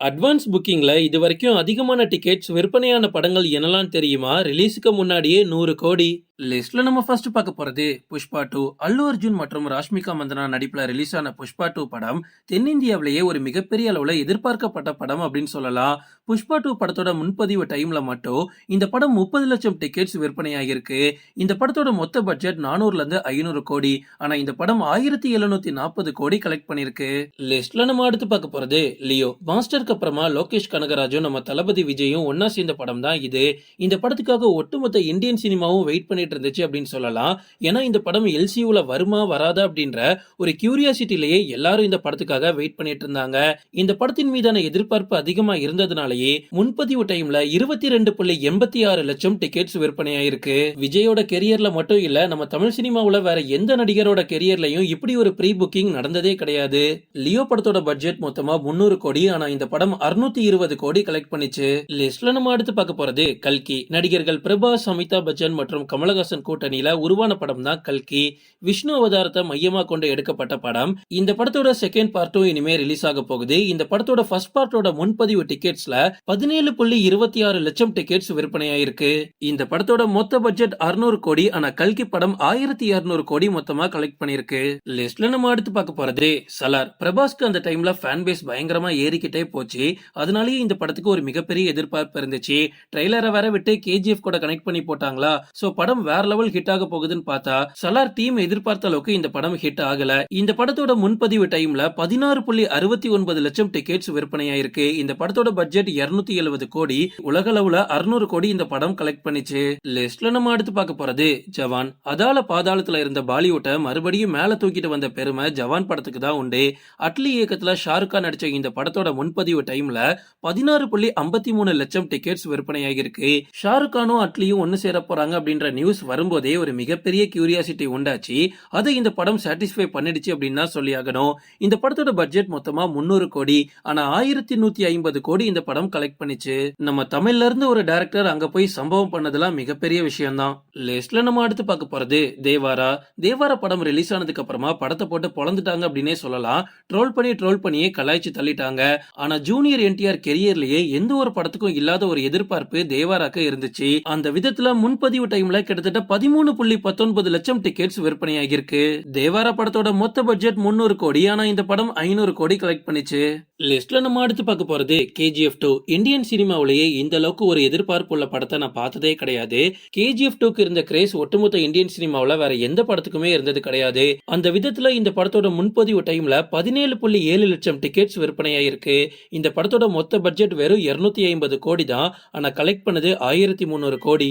Advance புக்கிங்கில் இது வரைக்கும் அதிகமான டிக்கெட்ஸ் விற்பனையான படங்கள் என்னலாம் தெரியுமா? ரிலீஸுக்கு முன்னாடியே நூறு கோடி. லிஸ்ட்ல நம்ம ஃபர்ஸ்ட் பார்க்க போறது புஷ்பா டூ அல்லு அர்ஜுன் மற்றும் ராஷ்மிகா மந்தனா நடிப்புல ரிலீஸ் ஆன புஷ்பா டூ படம் தென்னிந்தியாவிலேயே ஒரு மிகப்பெரிய அளவுல எதிர்பார்க்கப்பட்ட படம் அப்படின்னு சொல்லலாம். புஷ்பா டூ படத்தோட முன்பதிவு டைம்ல மட்டும் இந்த படம் முப்பது லட்சம் டிக்கெட்ஸ் விற்பனையாகிருக்கு இந்த படத்தோட மொத்த பட்ஜெட் நானூறுல இருந்து ஐநூறு கோடி. ஆனா இந்த படம் ஆயிரத்தி எழுநூத்தி நாற்பது கோடி கலெக்ட் பண்ணிருக்கு லிஸ்ட்ல நம்ம அடுத்து பார்க்க போறது லியோ. மாஸ்டருக்கு அப்புறமா லோகேஷ் கனகராஜும் நம்ம தளபதி விஜயும் ஒன்னா சேர்ந்த படம் தான் இது. இந்த படத்துக்காக ஒட்டுமொத்த இந்தியன் சினிமாவும் வெயிட் பண்ணிட்டு இருந்துச்சு அப்படின்னு சொல்லலாம். ஏன்னா இந்த படம் எல்சியூல வருமா வராதா அப்படின்ற ஒரு கியூரியாசிட்டிலேயே எல்லாரும் இந்த படத்துக்காக வெயிட் பண்ணிட்டு இருந்தாங்க. இந்த படத்தின் மீதான எதிர்பார்ப்பு அதிகமா இருந்ததுனாலயே முன்பதிவு டைம்ல இருபத்தி ரெண்டு புள்ளி எண்பத்தி ஆறு லட்சம் டிக்கெட்ஸ் விற்பனையாயிருக்கு. விஜயோட கெரியர்ல மட்டும் இல்ல நம்ம தமிழ் சினிமாவுல வேற எந்த நடிகரோட கெரியர்லயும் இப்படி ஒரு ப்ரீ புக்கிங் நடந்ததே கிடையாது. லியோ படத்தோட பட்ஜெட் மொத்தமா முன்னூறு கோடி ஆனா இந்த படம் அறுநூத்தி இருபது கோடி கலெக்ட் பண்ணிச்சு. லிஸ்ட்ல நம்ம அடுத்து பார்க்க போறது கல்கி. நடிகர்கள் பிரபாஸ் அமிதாப் பச்சன் மற்றும் கமலஹாசன் கமலஹாசன் கூட்டணியில உருவான படம் தான் கல்கி. விஷ்ணு அவதாரத்தை மையமா கொண்டு எடுக்கப்பட்ட படம். இந்த படத்தோட செகண்ட் பார்ட்டும் இனிமே ரிலீஸ் ஆக போகுது. இந்த படத்தோட ஃபர்ஸ்ட் பார்ட்டோட முன்பதிவு டிக்கெட்ஸ்ல பதினேழு புள்ளி இருபத்தி ஆறு லட்சம் டிக்கெட்ஸ் விற்பனையாயிருக்கு. இந்த படத்தோட மொத்த பட்ஜெட் அறுநூறு கோடி ஆனா கல்கி படம் ஆயிரத்தி இருநூறு கோடி மொத்தமா கலெக்ட் பண்ணிருக்கு லிஸ்ட்ல நம்ம அடுத்து பார்க்க போறது சலார். பிரபாஸ்க்கு அந்த டைம்ல ஃபேன் பேஸ் பயங்கரமா ஏறிக்கிட்டே போச்சு. அதனாலேயே இந்த படத்துக்கு ஒரு மிகப்பெரிய எதிர்பார்ப்பு இருந்துச்சு. ட்ரெய்லரை வர விட்டு கேஜிஎஃப் கூட கனெக்ட் பண்ணி போட்டாங்களா? சோ படம் வேற லெவல் ஹிட் ஆக போகுதுன்னு பார்த்தா சலார் டீம் எதிர்பார்த்த அளவுக்கு இந்த படம் ஹிட் ஆகல. இந்த படத்தோட முன்பதிவு டைம்ல பதினாறு புள்ளி அறுபத்தி ஒன்பது லட்சம் டிக்கெட்ஸ் விற்பனையாயிருக்கு. இந்த படத்தோட பட்ஜெட் இருநூத்தி எழுபது கோடி. உலக அளவுல அறுநூறு கோடி இந்த படம் கலெக்ட் பண்ணிச்சு. லிஸ்ட்ல நம்ம அடுத்து பார்க்க போறது ஜவான். அதால பாதாளத்துல இருந்த பாலிவுட்டை மறுபடியும் மேல தூக்கிட்டு வந்த பெருமை ஜவான் படத்துக்கு தான் உண்டு. அட்லி இயக்கத்துல ஷாருக் கான் நடிச்ச இந்த படத்தோட முன்பதிவு டைம்ல பதினாறு புள்ளி ஐம்பத்தி மூணு லட்சம் டிக்கெட்ஸ் விற்பனையாகிருக்கு ஷாருக் கானும் அட்லியும் ஒன்னு சேர போறாங்க அப்படின்ற நியூஸ் வரும்போதே ஒரு மிகப்பெரிய கியூரியாசிட்டி உண்டாச்சு. அதை இந்த படம் சாட்டிஸ்ஃபை பண்ணிடுச்சு அப்படின்னு தான் சொல்லி ஆகணும். இந்த படத்தோட பட்ஜெட் மொத்தமா முந்நூறு கோடி ஆனா ஆயிரத்தி நூத்தி ஐம்பது கோடி இந்த படம் கலெக்ட் பண்ணிச்சு. நம்ம தமிழ்ல இருந்து ஒரு டேரக்டர் அங்க போய் சம்பவம் பண்ணதெல்லாம் மிகப்பெரிய விஷயம் தான் லிஸ்ட்ல நம்ம அடுத்து பார்க்க போறது தேவாரா? தேவாரா படம் ரிலீஸ் ஆனதுக்கு அப்புறமா படத்தை போட்டு பொழந்துட்டாங்க அப்படின்னே சொல்லலாம். ட்ரோல் பண்ணி ட்ரோல் பண்ணியே கலாய்ச்சி தள்ளிட்டாங்க. ஆனா ஜூனியர் என்டிஆர் கெரியர்லயே எந்த ஒரு படத்துக்கும் இல்லாத ஒரு எதிர்பார்ப்பு தேவாராக்கு இருந்துச்சு. அந்த விதத்துல முன்பதிவு டைம்ல கிட்டத்தட்ட பதிமூணு புள்ளி பத்தொன்பது லட்சம் டிக்கெட்ஸ் விற்பனையாகிருக்கு தேவாரா படத்தோட மொத்த பட்ஜெட் முன்னூறு கோடி ஆனா இந்த படம் ஐநூறு கோடி கலெக்ட் பண்ணிச்சு. லிஸ்ட்ல நம்ம அடுத்து பார்க்க போறது கேஜிஎஃப் டூ இந்தியன் சினிமாவிலேயே இந்த அளவுக்கு ஒரு எதிர்பார்ப்பு உள்ள படத்தை நான் பார்த்ததே கிடையாது. கேஜிஎஃப் டூக்கு இருந்த கிரேஸ் ஒட்டுமொத்த இந்தியன் சினிமாவில் வேற எந்த படத்துக்குமே இருந்தது கிடையாது. அந்த விதத்துல இந்த படத்தோட முன்பதிவு டைம்ல பதினேழு புள்ளி ஏழு லட்சம் டிக்கெட்ஸ் விற்பனையாயிருக்கு இந்த படத்தோட மொத்த பட்ஜெட் வெறும் இருநூத்தி ஐம்பது கோடி தான். ஆனா கலெக்ட் பண்ணது ஆயிரத்தி முந்நூறு கோடி.